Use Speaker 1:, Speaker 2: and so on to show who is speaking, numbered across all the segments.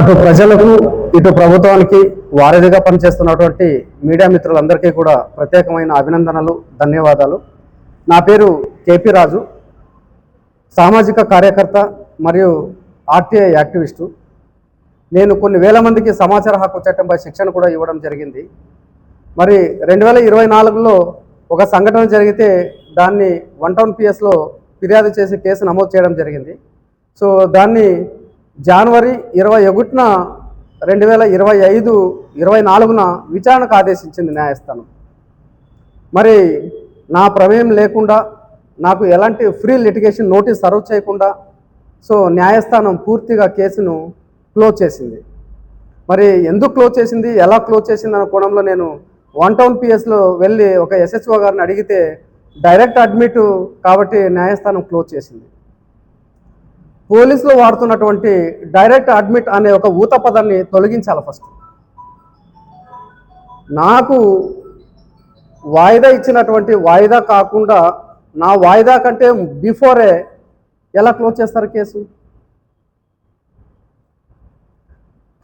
Speaker 1: అటు ప్రజలకు ఇటు ప్రభుత్వానికి వారధిగా పనిచేస్తున్నటువంటి మీడియా మిత్రులందరికీ కూడా ప్రత్యేకమైన అభినందనలు ధన్యవాదాలు. నా పేరు కేపీ రాజు. సామాజిక కార్యకర్త మరియు ఆర్టీఐ యాక్టివిస్టు. నేను కొన్ని వేల మందికి సమాచార హక్కు చట్టంపై శిక్షణ కూడా ఇవ్వడం జరిగింది. మరి రెండు వేల ఇరవై నాలుగులో ఒక సంఘటన జరిగితే దాన్ని వన్ టౌన్ పిఎస్లో ఫిర్యాదు చేసి కేసు నమోదు చేయడం జరిగింది. సో దాన్ని జనవరి ఇరవై ఒకటిన రెండు వేల ఇరవై ఐదు ఇరవై నాలుగున విచారణకు ఆదేశించింది న్యాయస్థానం. మరి నా ప్రమేయం లేకుండా నాకు ఎలాంటి ఫ్రీ లిటిగేషన్ నోటీస్ సర్వ్ చేయకుండా సో న్యాయస్థానం పూర్తిగా కేసును క్లోజ్ చేసింది. మరి ఎందుకు క్లోజ్ చేసింది ఎలా క్లోజ్ చేసింది అన్న కోణంలో నేను వన్ టౌన్ పిఎస్లో వెళ్ళి ఒక ఎస్ఎస్ఓ గారిని అడిగితే డైరెక్ట్ అడ్మిట్ కాబట్టి న్యాయస్థానం క్లోజ్ చేసింది. పోలీసులు వాడుతున్నటువంటి డైరెక్ట్ అడ్మిట్ అనే ఒక ఊత పదాన్ని తొలగించాలి ఫస్ట్. నాకు వాయిదా ఇచ్చినటువంటి వాయిదా కాకుండా నా వాయిదా కంటే బిఫోరే ఎలా క్లోజ్ చేస్తారు కేసు?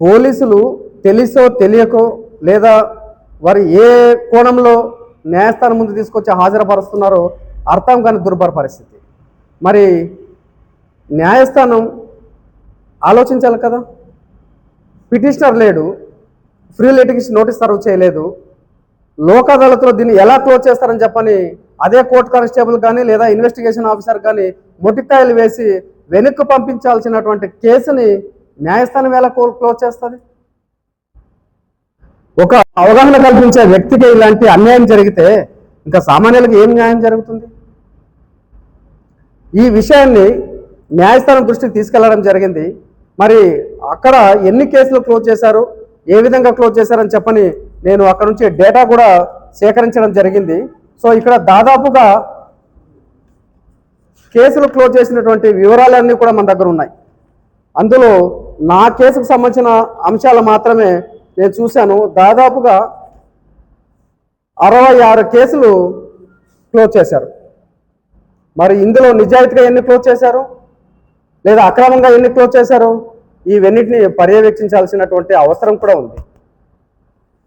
Speaker 1: పోలీసులు తెలిసో తెలియకో లేదా వారు ఏ కోణంలో న్యాయస్థానం ముందు తీసుకొచ్చి హాజరుపరుస్తున్నారో అర్థం కాని దుర్భర పరిస్థితి. మరి న్యాయస్థానం ఆలోచించాలి కదా. పిటిషనర్ లేడు ఫ్రీ లిటిగేషన్ నోటీస్ సర్వ్ చేయలేదు. లోక్ అదాలత్లో దీన్ని ఎలా క్లోజ్ చేస్తారని చెప్పని అదే కోర్టు కానిస్టేబుల్ కానీ లేదా ఇన్వెస్టిగేషన్ ఆఫీసర్ కానీ మొటికాయలు వేసి వెనక్కు పంపించాల్సినటువంటి కేసుని న్యాయస్థానం ఎలా క్లోజ్ చేస్తుంది? ఒక అవగాహన కల్పించే వ్యక్తికి ఇలాంటి అన్యాయం జరిగితే ఇంకా సామాన్యులకు ఏం న్యాయం జరుగుతుంది? ఈ విషయాన్ని న్యాయస్థానం దృష్టికి తీసుకెళ్ళడం జరిగింది. మరి అక్కడ ఎన్ని కేసులు క్లోజ్ చేశారు? ఏ విధంగా క్లోజ్ చేశారని చెప్పని నేను అక్కడ నుంచి డేటా కూడా సేకరించడం జరిగింది. సో ఇక్కడ దాదాపుగా కేసులు క్లోజ్ చేసినటువంటి వివరాలన్నీ కూడా మన దగ్గర ఉన్నాయి. అందులో నా కేసుకు సంబంధించిన అంశాలు మాత్రమే నేను చూశాను. దాదాపుగా అరవై ఆరు కేసులు క్లోజ్ చేశారు. మరి ఇందులో నిజాయితీగా ఎన్ని క్లోజ్ చేశారు? లేదా అక్రమంగా ఎన్ని క్లోజ్ చేశారు? ఇవన్నిటిని పర్యవేక్షించాల్సినటువంటి అవసరం కూడా ఉంది.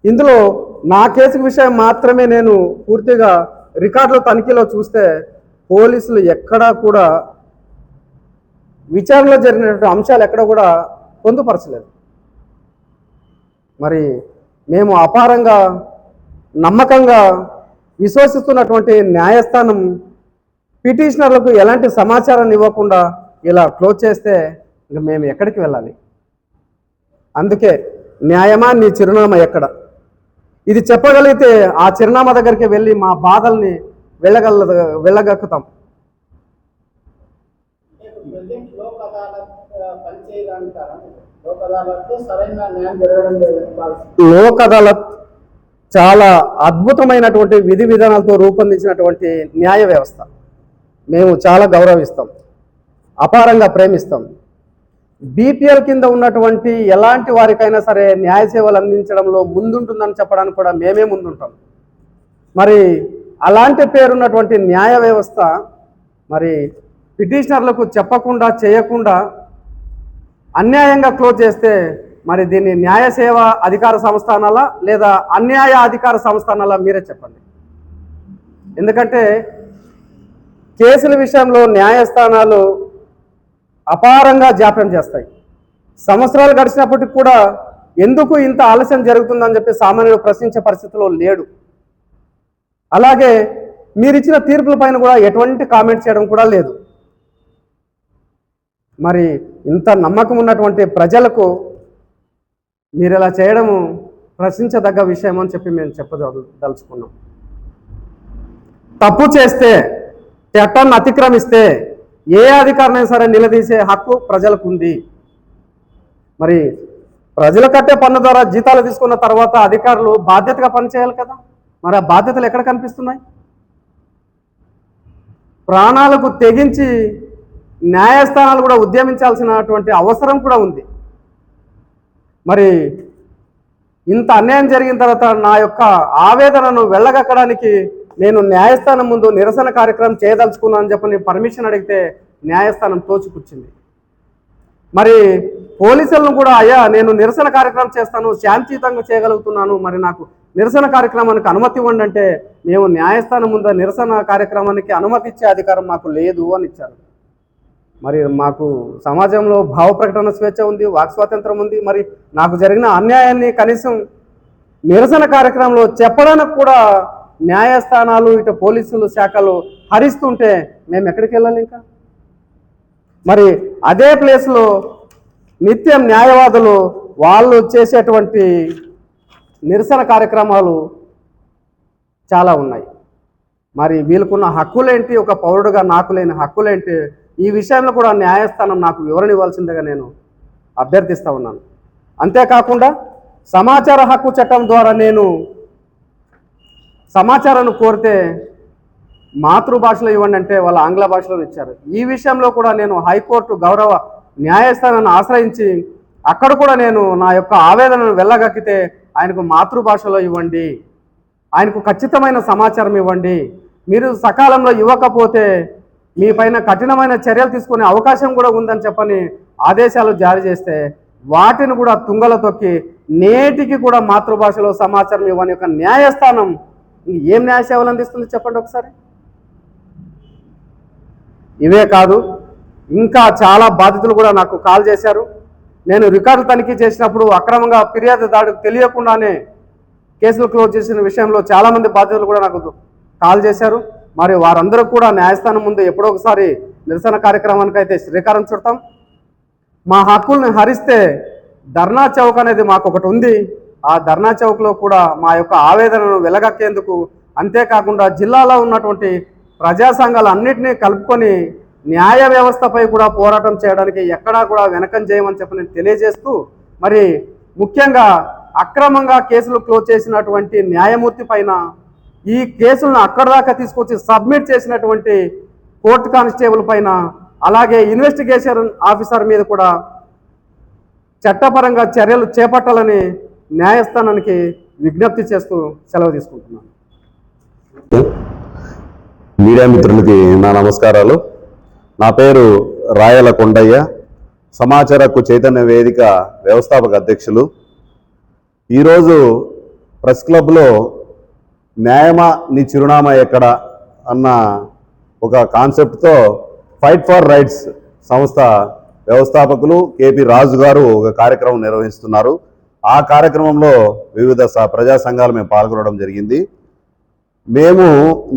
Speaker 1: ఇందులో నా కేసు విషయం మాత్రమే నేను పూర్తిగా రికార్డుల తనిఖీలో చూస్తే పోలీసులు ఎక్కడా కూడా విచారణలో జరిగినటువంటి అంశాలు ఎక్కడ కూడా పొందుపరచలేదు. మరి మేము అపారంగా నమ్మకంగా విశ్వసిస్తున్నటువంటి న్యాయస్థానం పిటిషనర్లకు ఎలాంటి సమాచారాన్ని ఇవ్వకుండా ఇలా క్లోజ్ చేస్తే ఇంక మేము ఎక్కడికి వెళ్ళాలి? అందుకే న్యాయమా నీ చిరునామా ఎక్కడ? ఇది చెప్పగలిగితే ఆ చిరునామా దగ్గరికి వెళ్ళి మా బాధల్ని వెళ్ళగల వెళ్ళగక్కుతాం.
Speaker 2: లోక్ అదాలత్
Speaker 1: చాలా అద్భుతమైనటువంటి విధి విధానాలతో రూపొందించినటువంటి న్యాయ వ్యవస్థ. మేము చాలా గౌరవిస్తాం. అపారంగా ప్రేమిస్తాం. బీపీఎల్ కింద ఉన్నటువంటి ఎలాంటి వారికైనా సరే న్యాయ సేవలు అందించడంలో ముందుంటుందని చెప్పడానికి కూడా మేమే ముందుంటాం. మరి అలాంటి పేరున్నటువంటి న్యాయ వ్యవస్థ మరి పిటిషనర్లకు చెప్పకుండా చేయకుండా అన్యాయంగా క్లోజ్ చేస్తే మరి దీన్ని న్యాయ సేవ అధికార సంస్థానాల లేదా అన్యాయ అధికార సంస్థానాల మీరే చెప్పండి. ఎందుకంటే కేసుల విషయంలో న్యాయస్థానాలు అపారంగా జాప్యం చేస్తాయి. సంవత్సరాలు గడిచినప్పటికి కూడా ఎందుకు ఇంత ఆలస్యం జరుగుతుందని చెప్పి సామాన్యుడు ప్రశ్నించే పరిస్థితిలో లేడు. అలాగే మీరిచ్చిన తీర్పుల పైన కూడా ఎటువంటి కామెంట్ చేయడం కూడా లేదు. మరి ఇంత నమ్మకం ఉన్నటువంటి ప్రజలకు మీరు ఇలా చేయడము ప్రశ్నించదగ్గ విషయం అని చెప్పి మేము చెప్పదలుచుకున్నాం. తప్పు చేస్తే చట్టాన్ని అతిక్రమిస్తే ఏ అధికారినైనా సరే నిలదీసే హక్కు ప్రజలకు ఉంది మరి ప్రజలు కట్టే పన్ను ద్వారా జీతాలు తీసుకున్న తర్వాత అధికారులు బాధ్యతగా పనిచేయాలి కదా? మరి ఆ బాధ్యతలు ఎక్కడ కనిపిస్తున్నాయి? ప్రాణాలకు తెగించి న్యాయస్థానాలు కూడా ఉద్యమించాల్సినటువంటి అవసరం కూడా ఉంది. మరి ఇంత అన్యాయం జరిగిన తర్వాత నా యొక్క ఆవేదనను వెళ్ళగక్కడానికి నేను న్యాయస్థానం ముందు నిరసన కార్యక్రమం చేయదలుచుకున్నాను అని చెప్పని పర్మిషన్ అడిగితే న్యాయస్థానం తోచిపుచ్చింది. మరి పోలీసులను కూడా అయ్యా నేను నిరసన కార్యక్రమం చేస్తాను శాంతియుతంగా చేయగలుగుతున్నాను మరి నాకు నిరసన కార్యక్రమానికి అనుమతి ఇవ్వండి అంటే మేము న్యాయస్థానం ముందు నిరసన కార్యక్రమానికి అనుమతి ఇచ్చే అధికారం మాకు లేదు అని ఇచ్చారు. మరి మాకు సమాజంలో భావ ప్రకటన స్వేచ్ఛ ఉంది వాక్ స్వాతంత్రం ఉంది మరి నాకు జరిగిన అన్యాయాన్ని కనీసం నిరసన కార్యక్రమంలో చెప్పడానికి కూడా న్యాయస్థానాలు ఇటు పోలీసులు శాఖలు హరిస్తుంటే మేము ఎక్కడికి వెళ్ళాలి ఇంకా? మరి అదే ప్లేస్లో నిత్యం న్యాయవాదులు వాళ్ళు చేసేటువంటి నిరసన కార్యక్రమాలు చాలా ఉన్నాయి. మరి వీళ్ళకున్న హక్కులేంటి? ఒక పౌరుడుగా నాకు లేని హక్కులేంటి? ఈ విషయంలో కూడా న్యాయస్థానం నాకు వివరణ ఇవ్వాల్సిందిగా నేను అభ్యర్థిస్తూ ఉన్నాను. అంతేకాకుండా సమాచార హక్కు చట్టం ద్వారా నేను సమాచారాన్ని కోరితే మాతృభాషలో ఇవ్వండి అంటే వాళ్ళు ఆంగ్ల భాషలో ఇచ్చారు. ఈ విషయంలో కూడా నేను హైకోర్టు గౌరవ న్యాయస్థానాన్ని ఆశ్రయించి అక్కడ కూడా నేను నా యొక్క ఆవేదనను వెళ్ళగక్కితే ఆయనకు మాతృభాషలో ఇవ్వండి. ఆయనకు ఖచ్చితమైన సమాచారం ఇవ్వండి. మీరు సకాలంలో ఇవ్వకపోతే మీ పైన కఠినమైన చర్యలు తీసుకునే అవకాశం కూడా ఉందని చెప్పని ఆదేశాలు జారీ చేస్తే వాటిని కూడా తుంగల తొక్కి నేటికి కూడా మాతృభాషలో సమాచారం ఇవ్వని యొక్క న్యాయస్థానం ఏం న్యాయ సేవలు అందిస్తుంది చెప్పండి ఒకసారి? ఇవే కాదు ఇంకా చాలా బాధితులు కూడా నాకు కాల్ చేశారు. నేను రికార్డు తనిఖీ చేసినప్పుడు అక్రమంగా ఫిర్యాదు దాడికి తెలియకుండానే కేసులు క్లోజ్ చేసిన విషయంలో చాలామంది బాధితులు కూడా నాకు కాల్ చేశారు. మరి వారందరూ కూడా న్యాయస్థానం ముందు ఎప్పుడో ఒకసారి నిరసన కార్యక్రమానికి అయితే శ్రీకారం చుడతాం. మా హక్కుల్ని హరిస్తే ధర్నా చౌక్ అనేది మాకు ఒకటి ఉంది. ఆ ధర్నా చౌక్లో కూడా మా యొక్క ఆవేదనను వెలగక్కేందుకు అంతేకాకుండా జిల్లాలో ఉన్నటువంటి ప్రజా సంఘాలు అన్నింటినీ కలుపుకొని న్యాయ వ్యవస్థపై కూడా పోరాటం చేయడానికి ఎక్కడా కూడా వెనకం చేయమని చెప్పి నేను తెలియజేస్తూ మరి ముఖ్యంగా అక్రమంగా కేసులు క్లోజ్ చేసినటువంటి న్యాయమూర్తి పైన ఈ కేసులను అక్కడ దాకా తీసుకొచ్చి సబ్మిట్ చేసినటువంటి కోర్టు కానిస్టేబుల్ పైన అలాగే ఇన్వెస్టిగేషన్ ఆఫీసర్ మీద కూడా చట్టపరంగా చర్యలు చేపట్టాలని న్యాయస్థానానికి విజ్ఞప్తి చేస్తూ సెలవు తీసుకుంటున్నాను.
Speaker 3: మీడియా మిత్రులకి నా నమస్కారాలు. నా పేరు రాయల కొండయ్య. సమాచార హక్కు చైతన్య వేదిక వ్యవస్థాపక అధ్యక్షులు. ఈరోజు ప్రెస్ క్లబ్లో న్యాయమా నీ చిరునామా ఎక్కడ అన్న ఒక కాన్సెప్ట్తో ఫైట్ ఫర్ రైట్స్ సంస్థ వ్యవస్థాపకులు కేపీ రాజు గారు ఒక కార్యక్రమం నిర్వహిస్తున్నారు. ఆ కార్యక్రమంలో వివిధ ప్రజా సంఘాలు మేము పాల్గొనడం జరిగింది. మేము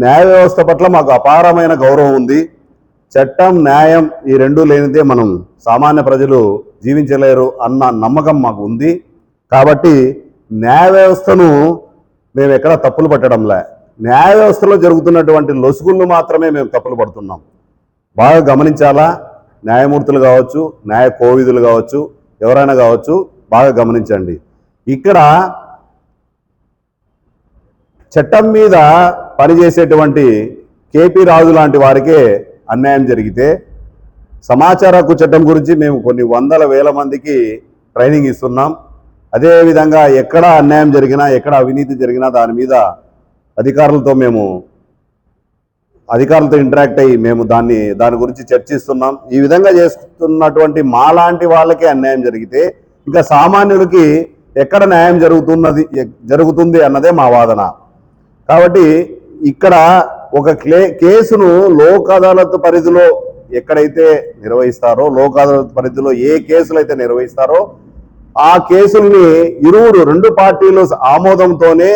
Speaker 3: న్యాయ వ్యవస్థ పట్ల మాకు అపారమైన గౌరవం ఉంది. చట్టం న్యాయం ఈ రెండు లేనిదే మనం సామాన్య ప్రజలు జీవించలేరు అన్న నమ్మకం మాకు ఉంది. కాబట్టి న్యాయ వ్యవస్థను మేము ఎక్కడ తప్పులు పట్టడంలే న్యాయ వ్యవస్థలో జరుగుతున్నటువంటి లొసుగులను మాత్రమే మేము తప్పులు పడుతున్నాం. బాగా గమనించాలా? న్యాయమూర్తులు కావచ్చు న్యాయ కోవిధులు కావచ్చు ఎవరైనా కావచ్చు బాగా గమనించండి. ఇక్కడ చట్టం మీద పనిచేసేటువంటి కేపీ రాజు లాంటి వారికే అన్యాయం జరిగితే సమాచార హక్కు చట్టం గురించి మేము కొన్ని వందల వేల మందికి ట్రైనింగ్ ఇస్తున్నాం. అదేవిధంగా ఎక్కడ అన్యాయం జరిగినా ఎక్కడ అవినీతి జరిగినా దాని మీద అధికారులతో మేము అధికారులతో ఇంటరాక్ట్ అయ్యి మేము దాన్ని దాని గురించి చర్చిస్తున్నాం. ఈ విధంగా చేస్తున్నటువంటి మాలాంటి వాళ్ళకే అన్యాయం జరిగితే ఇంకా సామాన్యులకి ఎక్కడ న్యాయం జరుగుతున్నది జరుగుతుంది అన్నదే మా వాదన. కాబట్టి ఇక్కడ ఒక క్లే కేసును లోక్ అదాలత్ పరిధిలో ఎక్కడైతే నిర్వహిస్తారో లోక్ అదాలత్ పరిధిలో ఏ కేసులు అయితే నిర్వహిస్తారో ఆ కేసుల్ని ఇరువురు రెండు పార్టీలు ఆమోదంతోనే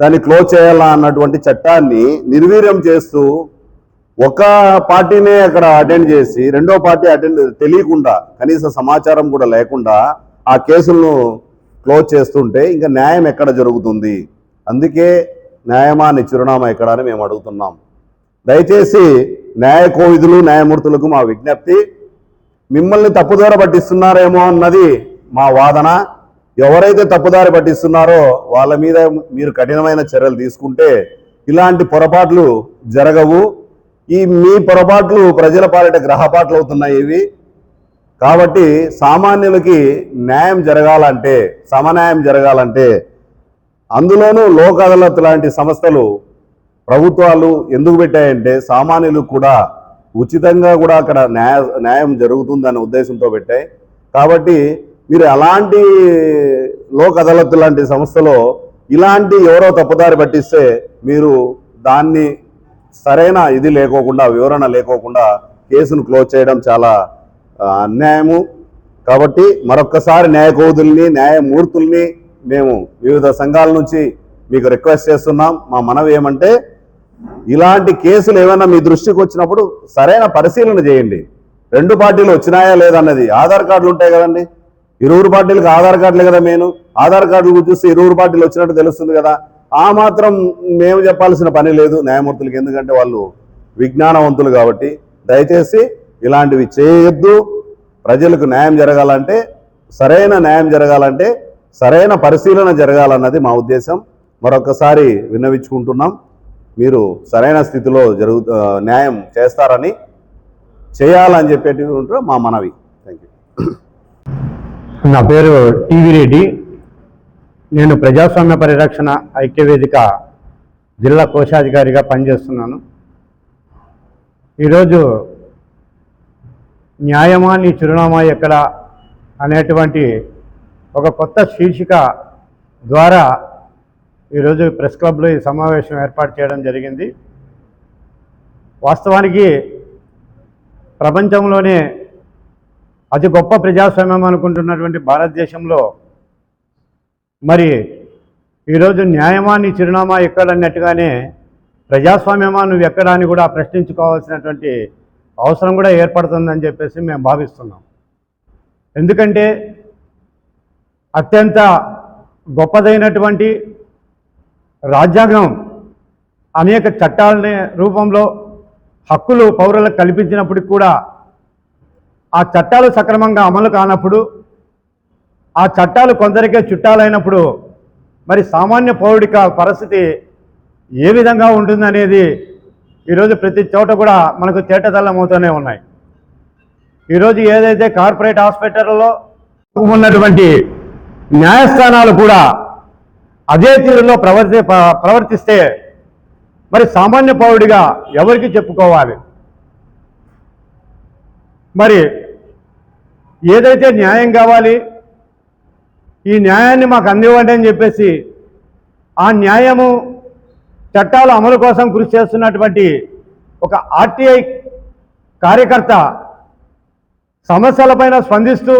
Speaker 3: దాన్ని క్లోజ్ చేయాలా అన్నటువంటి చట్టాన్ని నిర్వీర్యం చేస్తూ ఒక పార్టీనే అక్కడ అటెండ్ చేసి రెండో పార్టీ అటెండ్ తెలియకుండా కనీస సమాచారం కూడా లేకుండా ఆ కేసులను క్లోజ్ చేస్తుంటే ఇంకా న్యాయం ఎక్కడ జరుగుతుంది? అందుకే న్యాయమా నీ చిరునామా ఎక్కడ అని మేము అడుగుతున్నాం. దయచేసి న్యాయ కోవిధులు న్యాయమూర్తులకు మా విజ్ఞప్తి మిమ్మల్ని తప్పుదారి పట్టిస్తున్నారేమో అన్నది మా వాదన. ఎవరైతే తప్పుదారి పట్టిస్తున్నారో వాళ్ళ మీద మీరు కఠినమైన చర్యలు తీసుకుంటే ఇలాంటి పొరపాట్లు జరగవు. ఈ మీ పొరపాట్లు ప్రజల పాలిట గ్రహపాట్లు అవుతున్నాయి ఇవి. కాబట్టి సామాన్యులకి న్యాయం జరగాలంటే సమన్యాయం జరగాలంటే అందులోనూ లోక్ అదాలత్ లాంటి సంస్థలు ప్రభుత్వాలు ఎందుకు పెట్టాయంటే సామాన్యులకు కూడా ఉచితంగా కూడా అక్కడ న్యాయ న్యాయం జరుగుతుందనే ఉద్దేశంతో పెట్టాయి. కాబట్టి మీరు అలాంటి లోక్ అదాలత్ లాంటి సంస్థలో ఇలాంటి ఎవరో తప్పుదారి పట్టిస్తే మీరు దాన్ని సరైన ఇది లేకోకుండా వివరణ లేకోకుండా కేసును క్లోజ్ చేయడం చాలా అన్యాయము. కాబట్టి మరొక్కసారి న్యాయకోదుల్ని న్యాయమూర్తుల్ని మేము వివిధ సంఘాల నుంచి మీకు రిక్వెస్ట్ చేస్తున్నాం. మా మనవి ఏమంటే ఇలాంటి కేసులు ఏమైనా మీ దృష్టికి వచ్చినప్పుడు సరైన పరిశీలన చేయండి. రెండు పార్టీలు వచ్చినాయా లేదన్నది ఆధార్ కార్డులు ఉంటాయి కదండి. ఇరువురు పార్టీలకు ఆధార్ కార్డులే కదా మెయిన్. ఆధార్ కార్డులు చూస్తే ఇరువురు పార్టీలు వచ్చినట్టు తెలుస్తుంది కదా. ఆ మాత్రం మేము చెప్పాల్సిన పని లేదు న్యాయమూర్తులకి ఎందుకంటే వాళ్ళు విజ్ఞానవంతులు కాబట్టి దయచేసి ఇలాంటివి చేయొద్దు. ప్రజలకు న్యాయం జరగాలంటే సరైన న్యాయం జరగాలంటే సరైన పరిశీలన జరగాలన్నది మా ఉద్దేశం. మరొకసారి విన్నవించుకుంటున్నాం. మీరు సరైన స్థితిలో జరుగు న్యాయం చేస్తారని చేయాలని చెప్పేటి ఉంటారు మా మనవి. థ్యాంక్ యూ
Speaker 4: నా పేరు టీవీ రెడ్డి. నేను ప్రజాస్వామ్య పరిరక్షణ ఐక్యవేదిక జిల్లా కోశాధికారిగా పనిచేస్తున్నాను. ఈరోజు న్యాయమా నీ చిరునామా ఎక్కడ అనేటువంటి ఒక కొత్త శీర్షిక ద్వారా ఈరోజు ప్రెస్ క్లబ్లో ఈ సమావేశం ఏర్పాటు చేయడం జరిగింది. వాస్తవానికి ప్రపంచంలోనే అతి గొప్ప ప్రజాస్వామ్యం అనుకుంటున్నటువంటి భారతదేశంలో మరి ఈరోజు న్యాయమా నీ చిరునామా ఎక్కడన్నట్టుగానే ప్రజాస్వామ్యమా నువ్వు ఎక్కడా అని కూడా ప్రశ్నించుకోవాల్సినటువంటి అవసరం కూడా ఏర్పడుతుందని చెప్పేసి మేము భావిస్తున్నాం. ఎందుకంటే అత్యంత గొప్పదైనటువంటి రాజ్యాంగం అనేక చట్టాలని రూపంలో హక్కులు పౌరులకు కల్పించినప్పటికి కూడా ఆ చట్టాలు సక్రమంగా అమలు కానప్పుడు ఆ చట్టాలు కొందరికే చుట్టాలైనప్పుడు మరి సామాన్య పౌరుడిక పరిస్థితి ఏ విధంగా ఉంటుందనేది ఈరోజు ప్రతి చోట కూడా మనకు తేటతల్లమవుతూనే ఉన్నాయి. ఈరోజు ఏదైతే కార్పొరేట్ హాస్పిటల్లో ఉన్నటువంటి న్యాయస్థానాలు కూడా అదే తీరులో ప్రవర్తి ప్రవర్తిస్తే మరి సామాన్య పౌరుడిగా ఎవరికి చెప్పుకోవాలి? మరి ఏదైతే న్యాయం కావాలి ఈ న్యాయాన్ని మాకు అందివ్వండి అని చెప్పేసి ఆ న్యాయము చట్టాల అమలు కోసం కృషి చేస్తున్నటువంటి ఒక ఆర్టీఐ కార్యకర్త సమస్యలపైన స్పందిస్తూ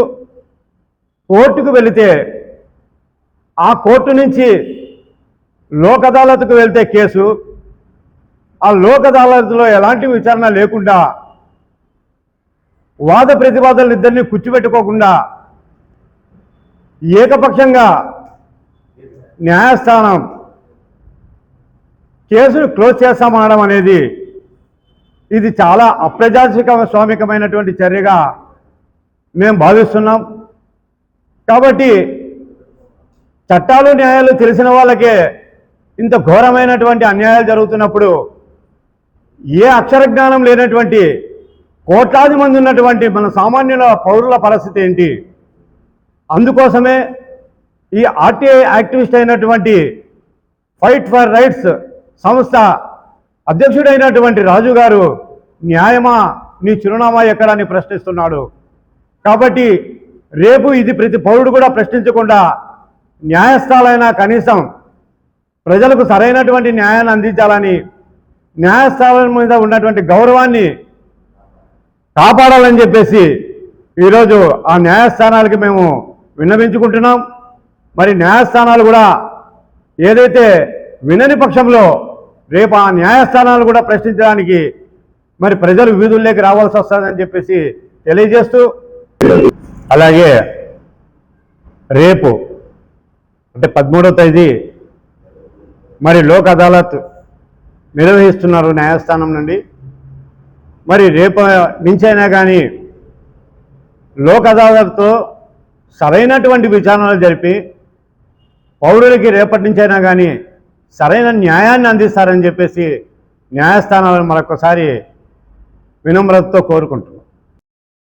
Speaker 4: కోర్టుకు వెళితే ఆ కోర్టు నుంచి లోక్ అదాలత్కు వెళ్తే కేసు ఆ లోక్ అదాలత్లో ఎలాంటి విచారణ లేకుండా వాద ప్రతివాదాలు ఇద్దరిని కూర్చోబెట్టుకోకుండా ఏకపక్షంగా న్యాయస్థానం కేసును క్లోజ్ చేస్తామనడం అనేది ఇది చాలా అప్రజాస్మిక స్వామికమైనటువంటి చర్యగా మేము భావిస్తున్నాం. కాబట్టి చట్టాలు న్యాయాలు తెలిసిన వాళ్ళకే ఇంత ఘోరమైనటువంటి అన్యాయాలు జరుగుతున్నప్పుడు ఏ అక్షర జ్ఞానం లేనటువంటి కోట్లాది మంది ఉన్నటువంటి మన సామాన్యుల పౌరుల పరిస్థితి ఏంటి? అందుకోసమే ఈ ఆర్టీఐ యాక్టివిస్ట్ అయినటువంటి ఫైట్ ఫర్ రైట్స్ సంస్థ అధ్యక్షుడైనటువంటి రాజు గారు న్యాయమా నీ చిరునామా ఎక్కడ అని ప్రశ్నిస్తున్నాడు. కాబట్టి రేపు ఇది ప్రతి పౌరుడు కూడా ప్రశ్నించకుండా న్యాయస్థానాలైనా కనీసం ప్రజలకు సరైనటువంటి న్యాయాన్ని అందించాలని న్యాయస్థానం మీద ఉన్నటువంటి గౌరవాన్ని కాపాడాలని చెప్పేసి ఈరోజు ఆ న్యాయస్థానాలకి మేము విన్నవించుకుంటున్నాం. మరి న్యాయస్థానాలు కూడా ఏదైతే వినని పక్షంలో రేపు ఆ న్యాయస్థానాలు కూడా ప్రశ్నించడానికి మరి ప్రజలు వీధుల్లోకి రావాల్సి వస్తుందని చెప్పేసి తెలియజేస్తూ అలాగే రేపు అంటే పదమూడవ తేదీ మరి లోక్ అదాలత్ నిర్వహిస్తున్నారు న్యాయస్థానం నుండి. మరి రేపు నుంచైనా కానీ లోక్ అదాలత్తో సరైనటువంటి విచారణలు జరిపి పౌరులకి రేపటి నుంచైనా కానీ సరైన న్యాయాన్ని అందిస్తారని చెప్పేసి న్యాయస్థానాలను మరొకసారి వినమ్రతతో కోరుకుంటున్నాను.